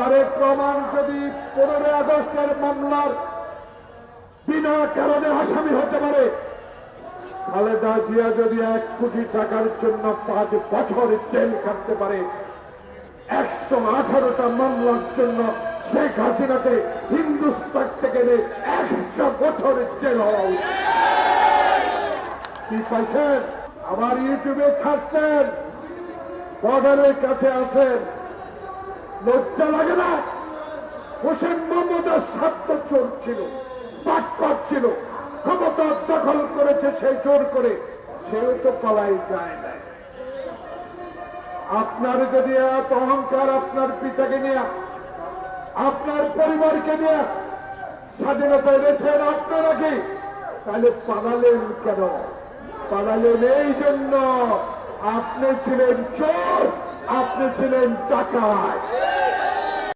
তারেক রহমান যদি পনেরোই আগস্টের মামলার বিনা কারণে আসামি হতে পারে, খালেদা জিয়া যদি এক কোটি টাকার জন্য পাঁচ বছর জেল কাটতে পারে, একশো আঠারোটা মামলার জন্য শেখ হাসিনাকে হিন্দুস্তান থেকে একশো বছর জেল হওয়া। কি পাইছেন আবার ইউটিউবে ছাড়ছেন, বর্ডারের কাছে আছেন লজ্জা লাগে না? হোসেন মোহাম্মদের স্বার্থ চোর ছিল পাটপাট ছিল। ক্ষমতা দখল করেছে সে জোর করে। সেও তো পালাই যায় না আপনার যদি এত অহংকার আপনার পিতাকে নিয়ে, আপনার পরিবারকে নিয়ে স্বাধীনতা এনেছেন আপনারা কি? তাহলে পালালেন কেন? পালালেন এই জন্য। আপনি ছিলেন চোর, আপনি ছিলেন টাকায়